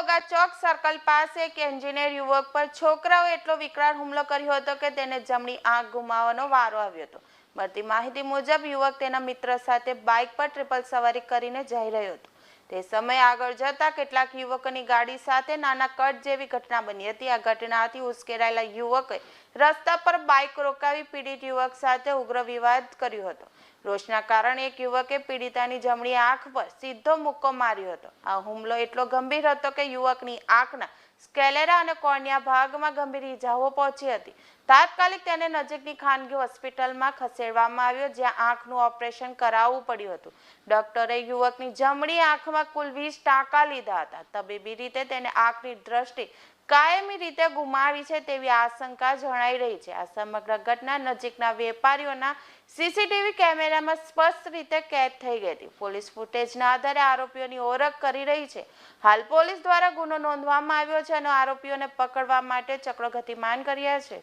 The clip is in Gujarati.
સર્કલ પાસે એક એન્જિનિયર યુવક પર છોકરાઓ એટલો વિકરાળ હુમલો કર્યો હતો કે તેને જમણી આંખ ગુમાવવાનો વારો આવ્યો હતો. મળતી માહિતી મુજબ યુવક તેના મિત્ર સાથે બાઇક પર ટ્રિપલ સવારી કરીને જઈ રહ્યો હતો. તે સમય આગળ જતા કેટલાક યુવકની ગાડી સાથે નાના કટ જેવી ઘટના બની હતી. આ ઘટનાથી ઉશ્કેરાયેલા યુવકે રસ્તા પર બાઇક રોકાવી પીડિત યુવક સાથે ઉગ્ર વિવાદ કર્યો હતો. રોષના કારણે એક યુવકે પીડિતાની જમણી આંખ પર સીધો મુક્કો માર્યો હતો. આ હુમલો એટલો ગંભીર હતો કે યુવકની આંખના સ્કેલેરા અને કોર્નિયા ભાગમાં ગંભીર ઈજાઓ પહોંચી હતી. તાત્કાલિક તેને નજીકની ખાનગી હોસ્પિટલમાં ખસેડવામાં આવ્યો, જ્યાં આંખનું ઓપરેશન કરાવવું પડ્યું હતું. ડોક્ટરે યુવકની જમણી આંખમાં કુલ વીસ ટાંકા લીધા હતા. તબીબી રીતે તેને આંખની દ્રષ્ટિ કાયમી રીતે ગુમાવી છે તેવી આશંકા જણાઈ રહી છે. આ સમગ્ર ઘટના નજીકના વેપારીઓના સીસીટીવી કેમેરામાં સ્પષ્ટ રીતે કેદ થઈ ગઈ હતી. પોલીસ ફૂટેજના આધારે આરોપીઓની ઓળખ કરી રહી છે. હાલ પોલીસ દ્વારા ગુનો નોંધવામાં આવ્યો છે અને આરોપીઓને પકડવા માટે ચક્રો ગતિમાન કર્યા છે.